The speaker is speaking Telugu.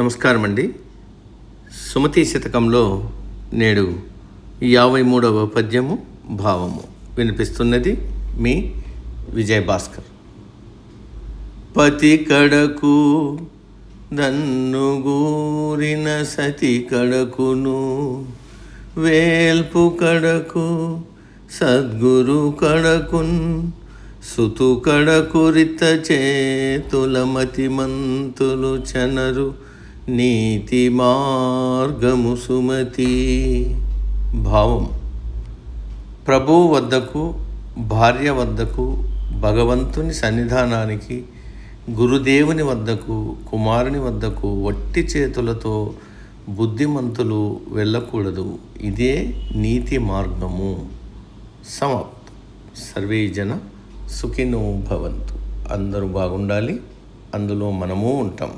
నమస్కారం అండి సుమతి శతకంలో నేడు యాభై మూడవ పద్యము భావము. వినిపిస్తున్నది మీ విజయ భాస్కర్ పతి కడకు దన్ను గూరిన సతి కడకును వేల్పు కడకు సద్గురు కడకున్ సుతు కడకురిత చేతుల మతిమంతులు చనరు నీతి మార్గము సుమతి. భావం. ప్రభువు వద్దకు భార్య వద్దకు భగవంతుని సన్నిధానానికి గురుదేవుని వద్దకు కుమారుని వద్దకు వట్టి చేతులతో బుద్ధిమంతులు వెళ్ళకూడదు. ఇదే నీతి మార్గము సమాప్తం. సర్వే జన సుఖినో భవంతు. అందరూ బాగుండాలి. అందులో మనము ఉంటాం.